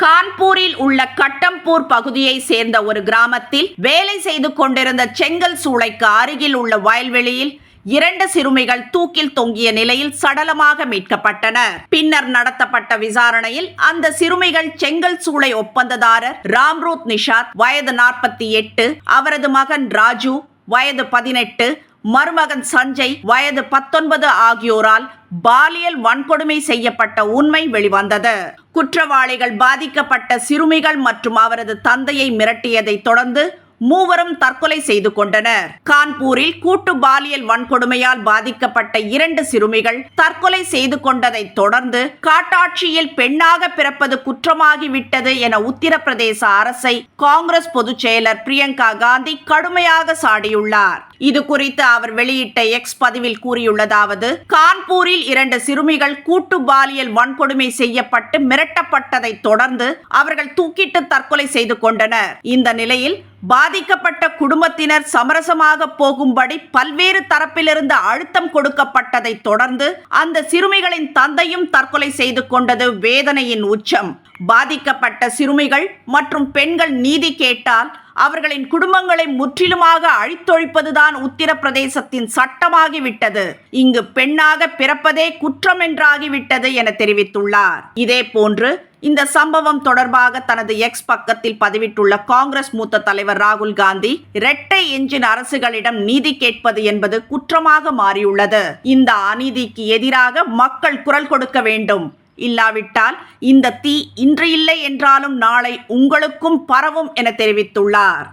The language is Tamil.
கான்பூரில் உள்ள கட்டம்பூர் பகுதியை சேர்ந்த ஒரு கிராமத்தில் வேலை செய்து கொண்டிருந்த செங்கல் சூளைக்கு அருகில் உள்ள வயல்வெளியில் இரண்டு சிறுமிகள் தூக்கில் தொங்கிய நிலையில் சடலமாக மீட்கப்பட்டனர் பின்னர் நடத்தப்பட்ட விசாரணையில் அந்த சிறுமிகள் செங்கல் சூளை ஒப்பந்ததாரர் ராம்ரூத் நிஷாத் வயது நாற்பத்தி எட்டு அவரது மகன் ராஜு வயது பதினெட்டு மருமகன் சஞ்சய் வயது பத்தொன்பது ஆகியோரால் பாலியல் வன்கொடுமை செய்யப்பட்ட உண்மை வெளிவந்தது. குற்றவாளிகள் பாதிக்கப்பட்ட சிறுமிகள் மற்றும் அவரது தந்தையை மிரட்டியதை தொடர்ந்து மூவரும் தற்கொலை செய்து கொண்டனர். கான்பூரில் கூட்டு பாலியல் வன்கொடுமையால் பாதிக்கப்பட்ட இரண்டு சிறுமிகள் தற்கொலை செய்து கொண்டதை தொடர்ந்து காட்டாட்சியில் பெண்ணாக பிறப்பது குற்றமாகிவிட்டது என உத்தரப்பிரதேச அரசை காங்கிரஸ் பொதுச் செயலர் பிரியங்கா காந்தி கடுமையாக சாடியுள்ளார். இது குறித்து அவர் வெளியிட்ட எக்ஸ் பதிவில் கூறியுள்ளதாவது கான்பூரில் இரண்டு சிறுமிகள் கூட்டு பாலியல் வன்கொடுமை செய்யப்பட்டு மிரட்டப்பட்டதை தொடர்ந்து அவர்கள் தூக்கிட்டு தற்கொலை செய்து கொண்டனர். இந்த நிலையில் பாதிக்கப்பட்ட குடும்பத்தினர் சமரசமாக போகும்படி பல்வேறு தரப்பிலிருந்து அழுத்தம் கொடுக்கப்பட்டதை தொடர்ந்து அந்த சிறுமிகளின் தந்தையும் தற்கொலை செய்து கொண்டது வேதனையின் உச்சம். பாதிக்கப்பட்ட சிறுமிகள் மற்றும் பெண்கள் நீதி கேட்டால் அவர்களின் குடும்பங்களை முற்றிலுமாக அழித்தொழிப்பதுதான் உத்தரப்பிரதேசத்தின் சட்டமாகிவிட்டது. இங்கு பெண்ணாக பிறப்பதே குற்றம் என்றாகிவிட்டது என தெரிவித்துள்ளார். இதே போன்று இந்த சம்பவம் தொடர்பாக தனது எக்ஸ் பக்கத்தில் பதிவிட்டுள்ள காங்கிரஸ் மூத்த தலைவர் ராகுல் காந்தி இரட்டை எஞ்சின் அரசுகளிடம் நீதி கேட்பது என்பது குற்றமாக மாறியுள்ளது. இந்த அநீதிக்கு எதிராக மக்கள் குரல் கொடுக்க வேண்டும். இல்லாவிட்டால் இந்த தீ இன்று இல்லை என்றாலும் நாளை உங்களுக்கும் பரவும் என தெரிவித்துள்ளார்.